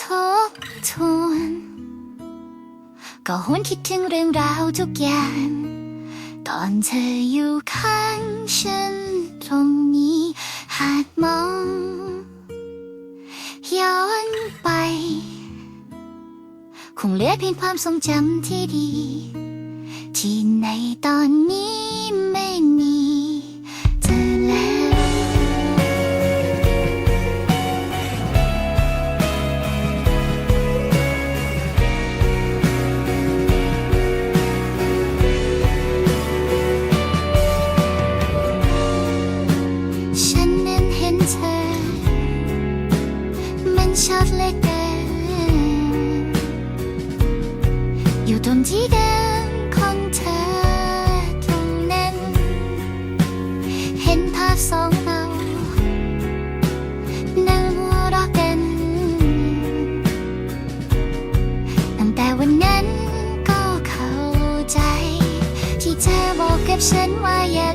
ทบทวนก็หวนคิดถึงเรื่องราวทุกอย่าง ตอนเธออยู่ข้างฉันตรงนี้หากมองย้อนไป คงเหลือเพียงความทรงจำที่ดี ที่ในตอนนี้ไม่มี ที่เดิมของเธอตรงนั้น เห็นภาพสองเรานั่งหัวเราะกัน ตั้งแต่วันนั้นก็เข้าใจ ที่เธอบอกกับฉันว่าอย่า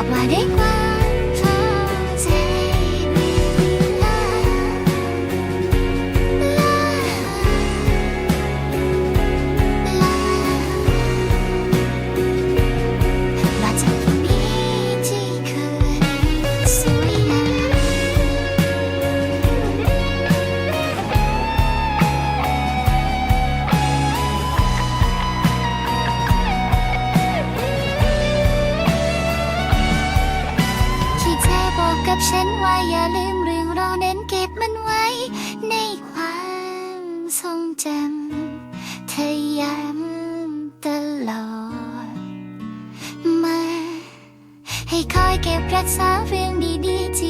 บอก ฉันว่าอย่าลืมเรื่องเรานั้นเก็บมันไว้ ในความทรงจำเธอย้ำตลอดมา ให้คอยเก็บรักษาเรื่องดีๆที่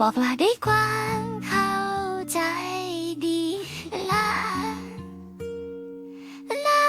บอกลาด้วยความเข้าใจดีลาลา